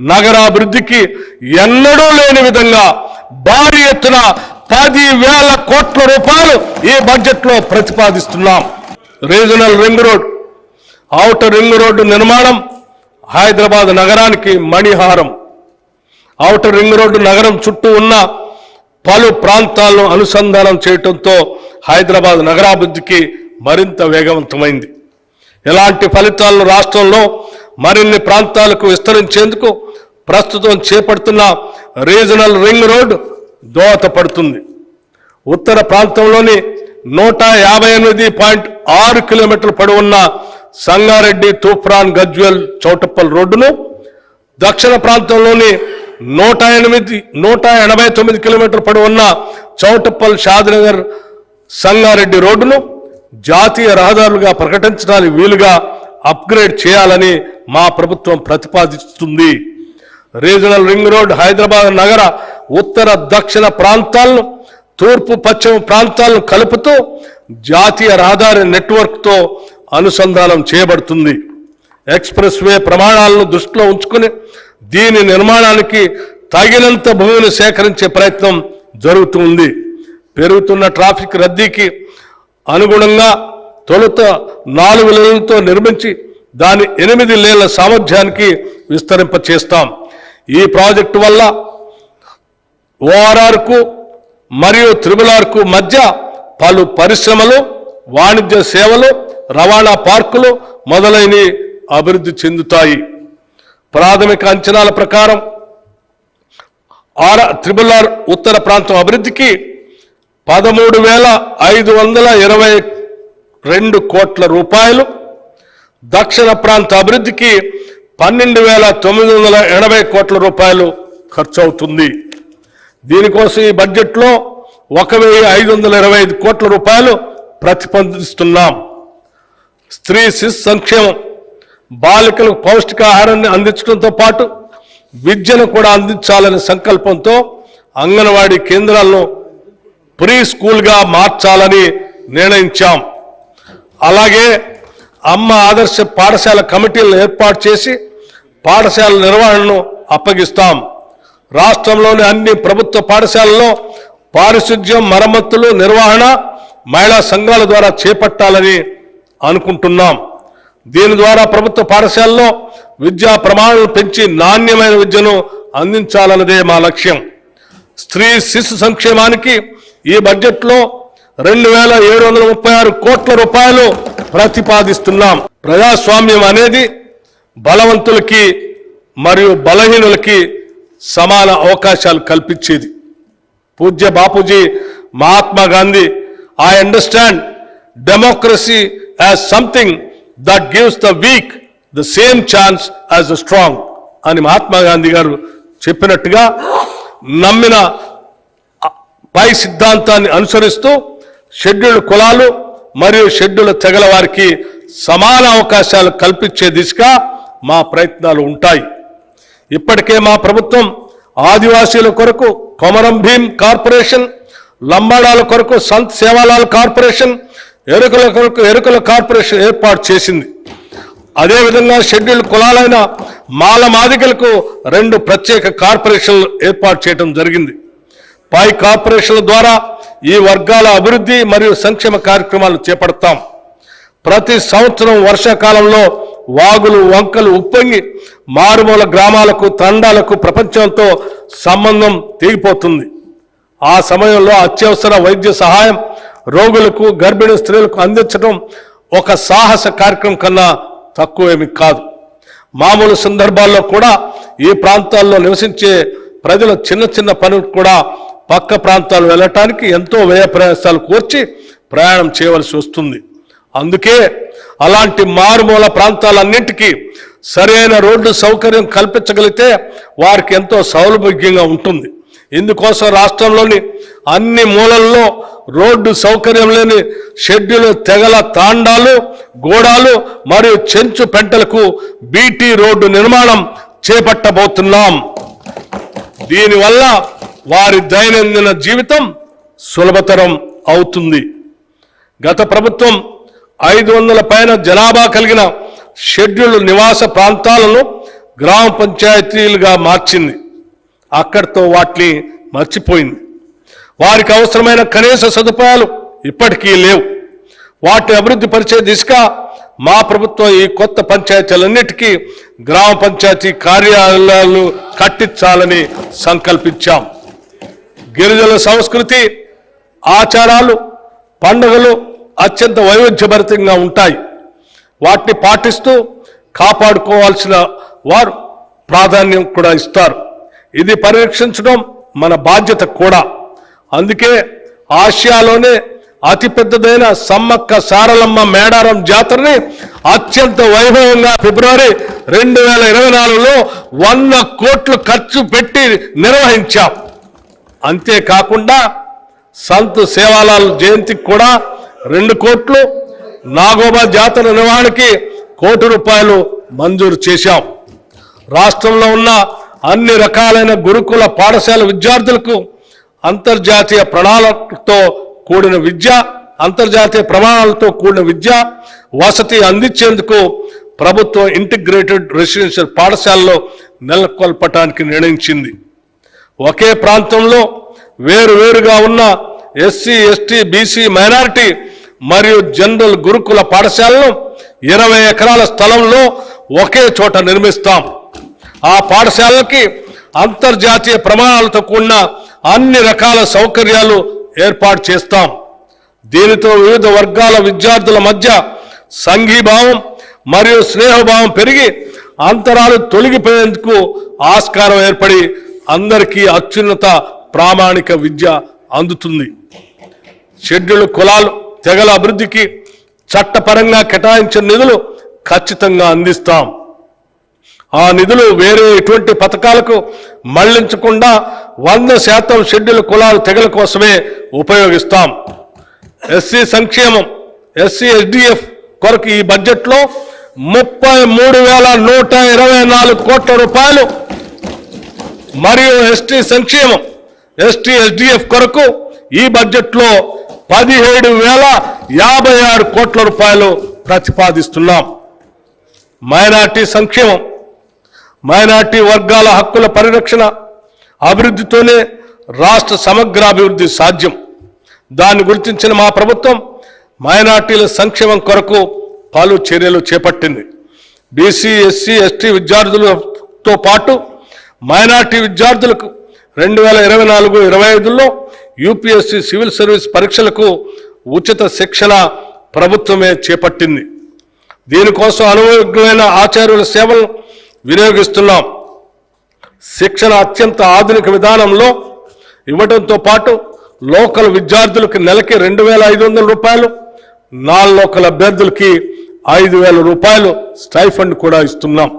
నగరాభివృద్ధికి ఎన్నడూ లేని విధంగా భారీ ఎత్తున పది వేల కోట్ల రూపాయలు ఈ బడ్జెట్లో ప్రతిపాదిస్తున్నాం. Regional ring road outer ring road నిర్మాణం హైదరాబాద్ నగరానికి మణిహారం. ఔటర్ రింగ్ రోడ్డు నగరం చుట్టూ ఉన్న పలు ప్రాంతాలను అనుసంధానం చేయటంతో హైదరాబాద్ నగరాభివృద్ధికి మరింత వేగవంతమైంది. ఇలాంటి ఫలితాలను రాష్ట్రంలో మరిన్ని ప్రాంతాలకు విస్తరించేందుకు ప్రస్తుతం చేపడుతున్న రీజనల్ రింగ్ రోడ్ దోహదపడుతుంది. ఉత్తర ప్రాంతంలోని నూట యాభై ఎనిమిది పాయింట్ ఆరు కిలోమీటర్ల పొడవున్న సంగారెడ్డి తూఫ్రాన్ గజ్వెల్ చౌటప్పల్ రోడ్డును దక్షిణ ప్రాంతంలోని నూట ఎనిమిది నూట ఎనభై తొమ్మిది కిలోమీటర్ల పొడవున్న చౌటప్పల్ షాద్నగర్ సంగారెడ్డి రోడ్డును జాతీయ రహదారులుగా ప్రకటించడానికి వీలుగా అప్గ్రేడ్ చేయాలని మా ప్రభుత్వం ప్రతిపాదిస్తుంది. రీజనల్ రింగ్ రోడ్ హైదరాబాద్ నగర ఉత్తర దక్షిణ ప్రాంతాలను తూర్పు పశ్చిమ ప్రాంతాలను కలుపుతూ జాతీయ రహదారి నెట్వర్క్తో అనుసంధానం చేయబడుతుంది. ఎక్స్ప్రెస్ వే ప్రమాణాలను దృష్టిలో ఉంచుకుని దీని నిర్మాణానికి తగినంత భూమిని సేకరించే ప్రయత్నం జరుగుతుంది. పెరుగుతున్న ట్రాఫిక్ రద్దీకి అనుగుణంగా తొలుత నాలుగు లేన్లతో నిర్మించి దాని ఎనిమిది లేళ్ళ సామర్థ్యానికి విస్తరింప చేస్తాం ఈ ప్రాజెక్టు వల్ల ఓఆర్ఆర్కు మరియు త్రిబులార్కు మధ్య పలు పరిశ్రమలు వాణిజ్య సేవలు రవాణా పార్కులు మొదలైనవి అభివృద్ధి చెందుతాయి. ప్రాథమిక అంచనాల ప్రకారం ఆర్ త్రిబుల్ ఆర్ ఉత్తర ప్రాంతం అభివృద్ధికి పదమూడు వేల ఐదు వందల ఇరవై రెండు కోట్ల రూపాయలు దక్షిణ ప్రాంత అభివృద్ధికి పన్నెండు వేల తొమ్మిది వందల ఎనభై కోట్ల రూపాయలు ఖర్చు అవుతుంది దీనికోసం ఈ బడ్జెట్లో ఒక వెయ్యి ఐదు వందల ఇరవై ఐదు కోట్ల రూపాయలు ప్రతిపాదిస్తున్నాం. స్త్రీ శిశు సంక్షేమం బాలికలకు పౌష్టికాహారాన్ని అందించడంతో పాటు విద్యను కూడా అందించాలనే సంకల్పంతో అంగన్వాడీ కేంద్రాలను ప్రీ స్కూల్గా మార్చాలని నిర్ణయించాం. అలాగే అమ్మ ఆదర్శ పాఠశాల కమిటీలను ఏర్పాటు చేసి పాఠశాల నిర్వహణను అప్పగిస్తాం. రాష్ట్రంలోని అన్ని ప్రభుత్వ పాఠశాలల్లో పారిశుధ్యం మరమ్మతులు నిర్వహణ మహిళా సంఘాల ద్వారా చేపట్టాలని అనుకుంటున్నాం. దీని ద్వారా ప్రభుత్వ పాఠశాలలో విద్యా ప్రమాణాలను పెంచి నాణ్యమైన విద్యను అందించాలన్నదే మా లక్ష్యం. స్త్రీ శిశు సంక్షేమానికి ఈ బడ్జెట్లో రెండు వేల ఏడు వందల ముప్పై ఆరు కోట్ల రూపాయలు ప్రతిపాదిస్తున్నాం. ప్రజాస్వామ్యం అనేది బలవంతులకి మరియు బలహీనులకి సమాన అవకాశాలు కల్పించేది. పూజ్య Bapuji Mahatma Gandhi I understand democracy as something that gives the weak the same chance as the strong అని మహాత్మా గాంధీ గారు చెప్పినట్టుగా నమ్మిన పై సిద్ధాంతాన్ని అనుసరిస్తూ షెడ్యూల్డ్ కులాలు మరియు షెడ్యూల్ తెగల వారికి సమాన అవకాశాలు కల్పించే దిశగా మా ప్రయత్నాలు ఉంటాయి. ఇప్పటికే మా ప్రభుత్వం ఆదివాసీల కొరకు కొమరం భీం కార్పొరేషన్ లంబాడాల కొరకు సంత్ సేవాలాల్ కార్పొరేషన్ ఎరుకల కొరకు ఎరుకల కార్పొరేషన్ ఏర్పాటు చేసింది. అదేవిధంగా షెడ్యూల్ కులాలైన మాల మాదికలకు రెండు ప్రత్యేక కార్పొరేషన్లు ఏర్పాటు చేయడం జరిగింది. పై కార్పొరేషన్ల ద్వారా ఈ వర్గాల అభివృద్ధి మరియు సంక్షేమ కార్యక్రమాలు చేపడతాం. ప్రతి సంవత్సరం వర్షాకాలంలో వాగులు వంకలు ఉప్పొంగి మారుమూల గ్రామాలకు తండాలకు ప్రపంచంతో సంబంధం తెగిపోతుంది. ఆ సమయంలో అత్యవసర వైద్య సహాయం రోగులకు గర్భిణీ స్త్రీలకు అందించడం ఒక సాహస కార్యక్రమం కన్నా తక్కువేమి కాదు. మామూలు సందర్భాల్లో కూడా ఈ ప్రాంతాల్లో నివసించే ప్రజల చిన్న చిన్న పనులు కూడా పక్క ప్రాంతాలు వెళ్ళటానికి ఎంతో వ్యయ ప్రయాసాలు కోర్చి ప్రయాణం చేయవలసి వస్తుంది. అందుకే అలాంటి మారుమూల ప్రాంతాలన్నింటికీ సరైన రోడ్డు సౌకర్యం కల్పించగలిగితే వారికి ఎంతో సౌలభ్యంగా ఉంటుంది. ఇందుకోసం రాష్ట్రంలోని అన్ని మూలల్లో రోడ్డు సౌకర్యం లేని షెడ్యూల్ తెగల తాండాలు గోడాలు మరియు చెంచు పెంటలకు బీటీ రోడ్డు నిర్మాణం చేపట్టబోతున్నాం. దీనివల్ల వారి దైనందిన జీవితం సులభతరం అవుతుంది. గత ప్రభుత్వం ఐదు వందల పైన జనాభా కలిగిన షెడ్యూల్డ్ నివాస ప్రాంతాలను గ్రామ పంచాయతీలుగా మార్చింది. అక్కడితో వాటిని మర్చిపోయింది. వారికి అవసరమైన కనీస సదుపాయాలు ఇప్పటికీ లేవు. వాటిని అభివృద్ధి పరిచే దిశగా మా ప్రభుత్వం ఈ కొత్త పంచాయతీలన్నిటికీ గ్రామ పంచాయతీ కార్యాలయాలు కట్టించాలని సంకల్పించాం. గిరిజనుల సంస్కృతి ఆచారాలు పండుగలు అత్యంత వైవిధ్యభరితంగా ఉంటాయి. వాటిని పాటిస్తూ కాపాడుకోవాల్సిన వారు ప్రాధాన్యం కూడా ఇస్తారు. ఇది పరిరక్షించడం మన బాధ్యత కూడా. అందుకే ఆసియాలోనే అతిపెద్దదైన సమ్మక్క సారలమ్మ మేడారం జాతరని అత్యంత వైభవంగా ఫిబ్రవరి రెండు వేల ఇరవై నాలుగులో వంద కోట్లు ఖర్చు పెట్టి నిర్వహించాం. అంతేకాకుండా సంత్ సేవాలాల్ జయంతికి కూడా రెండు కోట్లు నాగోబా జాతర నిర్వహణకి కోటి రూపాయలు మంజూరు చేశాం. రాష్ట్రంలో ఉన్న అన్ని రకాలైన గురుకుల పాఠశాల విద్యార్థులకు అంతర్జాతీయ ప్రణాళికతో కూడిన విద్య అంతర్జాతీయ ప్రమాణాలతో కూడిన విద్య వసతి అందించేందుకు ప్రభుత్వం ఇంటిగ్రేటెడ్ రెసిడెన్షియల్ పాఠశాలలో నెలకొల్పటానికి నిర్ణయించింది. ఒకే ప్రాంతంలో వేరు వేరుగా ఉన్న ఎస్సీ ఎస్టీ బీసీ మైనారిటీ మరియు జనరల్ గురుకుల పాఠశాలను ఇరవై ఎకరాల స్థలంలో ఒకే చోట నిర్మిస్తాం. ఆ పాఠశాలకి అంతర్జాతీయ ప్రమాణాలతో కూడిన అన్ని రకాల సౌకర్యాలు ఏర్పాటు చేస్తాం. దీనితో వివిధ వర్గాల విద్యార్థుల మధ్య సంఘీభావం మరియు స్నేహభావం పెరిగి అంతరాలు తొలగిపోయేందుకు ఆస్కారం ఏర్పడి అందరికీ అత్యున్నత ప్రామాణిక విద్య అందుతుంది. షెడ్యూల్ కులాలు తెగల అభివృద్ధికి చట్టపరంగా కేటాయించిన నిధులు ఖచ్చితంగా అందిస్తాం. ఆ నిధులు వేరే ఎటువంటి పథకాలకు మళ్ళించకుండా వంద శాతం షెడ్యూల్ కులాలు తెగల కోసమే ఉపయోగిస్తాం. ఎస్సీ సంక్షేమం ఎస్సీ ఎస్డిఎఫ్ కొరకు ఈ బడ్జెట్లో ముప్పై మూడు వేల నూట ఇరవై నాలుగు కోట్ల రూపాయలు మరియు ఎస్టీ సంక్షేమం ఎస్టీ ఎస్డిఎఫ్ కొరకు ఈ బడ్జెట్లో పదిహేడు వేల యాభై ఆరు కోట్ల రూపాయలు ప్రతిపాదిస్తున్నాం. మైనార్టీ సంక్షేమం మైనార్టీ వర్గాల హక్కుల పరిరక్షణ అభివృద్ధితోనే రాష్ట్ర సమగ్రాభివృద్ధి సాధ్యం. దాన్ని గుర్తించిన మా ప్రభుత్వం మైనార్టీల సంక్షేమం కొరకు పలు చర్యలు చేపట్టింది. బీసీ ఎస్సీ ఎస్టీ విద్యార్థులతో పాటు మైనార్టీ విద్యార్థులకు రెండు వేల ఇరవై నాలుగు ఇరవై ఐదులో యూపీఎస్సీ సివిల్ సర్వీస్ పరీక్షలకు ఉచిత శిక్షణ ప్రభుత్వమే చేపట్టింది. దీనికోసం అనుభవజ్ఞమైన ఆచార్యుల సేవలు వినియోగిస్తున్నాం. శిక్షణ అత్యంత ఆధునిక విధానంలో ఇవ్వడంతో పాటు లోకల్ విద్యార్థులకు నెలకి రెండు వేల ఐదు వందల రూపాయలు నాన్ లోకల్ అభ్యర్థులకి ఐదు వేల రూపాయలు స్టైఫండ్ కూడా ఇస్తున్నాం.